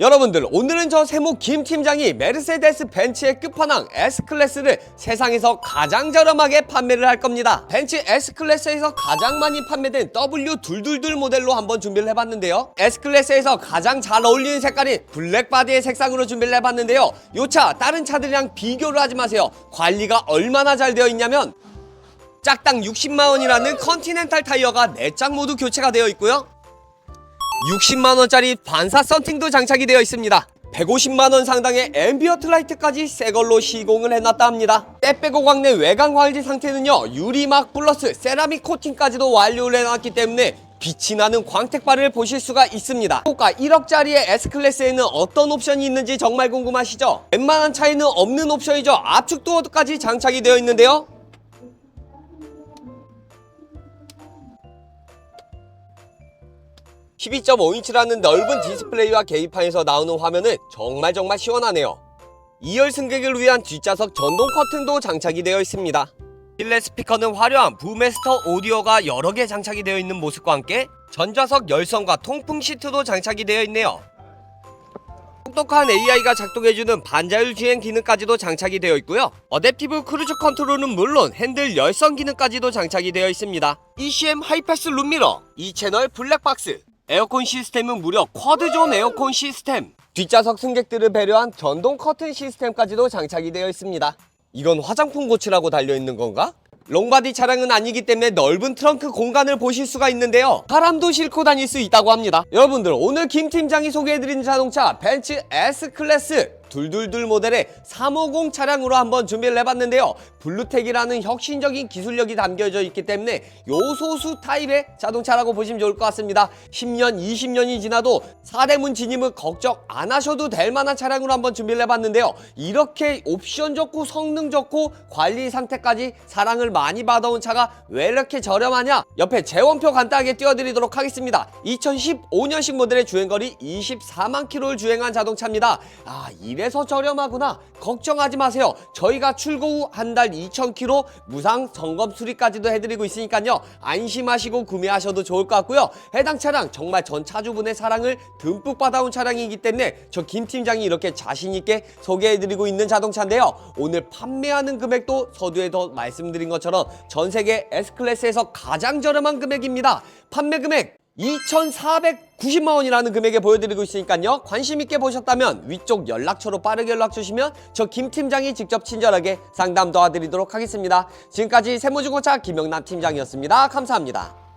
여러분들 오늘은 저 세모 김 팀장이 메르세데스 벤츠의 끝판왕 S클래스를 세상에서 가장 저렴하게 판매를 할 겁니다. 벤츠 S클래스에서 가장 많이 판매된 W222 모델로 한번 준비를 해봤는데요. S클래스에서 가장 잘 어울리는 색깔인 블랙 바디의 색상으로 준비를 해봤는데요. 요차 다른 차들이랑 비교를 하지 마세요. 관리가 얼마나 잘 되어 있냐면 짝당 60만원이라는 컨티넨탈 타이어가 4짝 모두 교체가 되어 있고요 60만원짜리 반사 썬팅도 장착이 되어 있습니다. 150만원 상당의 앰비어트 라이트까지 새걸로 시공을 해놨다 합니다. 때 빼고 광내 외관 관리 상태는요 유리막 플러스 세라믹 코팅까지도 완료를 해놨기 때문에 빛이 나는 광택바를 보실 수가 있습니다. 고가 1억짜리의 S클래스에는 어떤 옵션이 있는지 정말 궁금하시죠? 웬만한 차에는 없는 옵션이죠. 압축 도어까지 장착이 되어 있는데요 12.5인치라는 넓은 디스플레이와 계기판에서 나오는 화면은 정말 정말 시원하네요. 2열 승객을 위한 뒷좌석 전동 커튼도 장착이 되어 있습니다. 실내 스피커는 화려한 부메스터 오디오가 여러 개 장착이 되어 있는 모습과 함께 전좌석 열선과 통풍 시트도 장착이 되어 있네요. 똑똑한 AI가 작동해주는 반자율 주행 기능까지도 장착이 되어 있고요. 어댑티브 크루즈 컨트롤은 물론 핸들 열선 기능까지도 장착이 되어 있습니다. ECM 하이패스 룸미러, 2채널 블랙박스, 에어컨 시스템은 무려 쿼드존 에어컨 시스템. 뒷좌석 승객들을 배려한 전동 커튼 시스템까지도 장착이 되어 있습니다. 이건 화장품 고치라고 달려있는 건가? 롱바디 차량은 아니기 때문에 넓은 트렁크 공간을 보실 수가 있는데요. 바람도 싣고 다닐 수 있다고 합니다. 여러분들 오늘 김 팀장이 소개해드린 자동차 벤츠 S클래스 둘둘둘 모델의 350 차량으로 한번 준비를 해봤는데요. 블루텍이라는 혁신적인 기술력이 담겨져 있기 때문에 요소수 타입의 자동차라고 보시면 좋을 것 같습니다. 10년 20년이 지나도 4대문 진입을 걱정 안 하셔도 될 만한 차량으로 한번 준비를 해봤는데요. 이렇게 옵션 좋고 성능 좋고 관리 상태까지 사랑을 많이 받아온 차가 왜 이렇게 저렴하냐? 옆에 재원표 간단하게 띄워드리도록 하겠습니다. 2015년식 모델의 주행거리 24만 킬로를 주행한 자동차입니다. 아 이 래서 저렴하구나. 걱정하지 마세요. 저희가 출고 후 한 달 2,000km 무상 점검 수리까지도 해드리고 있으니까요. 안심하시고 구매하셔도 좋을 것 같고요. 해당 차량 정말 전 차주분의 사랑을 듬뿍 받아온 차량이기 때문에 저 김 팀장이 이렇게 자신있게 소개해드리고 있는 자동차인데요. 오늘 판매하는 금액도 서두에도 말씀드린 것처럼 전 세계 S클래스에서 가장 저렴한 금액입니다. 판매 금액 2,490만 원이라는 금액에 보여드리고 있으니까요. 관심 있게 보셨다면 위쪽 연락처로 빠르게 연락 주시면 저 김 팀장이 직접 친절하게 상담 도와드리도록 하겠습니다. 지금까지 세무중고차 김영남 팀장이었습니다. 감사합니다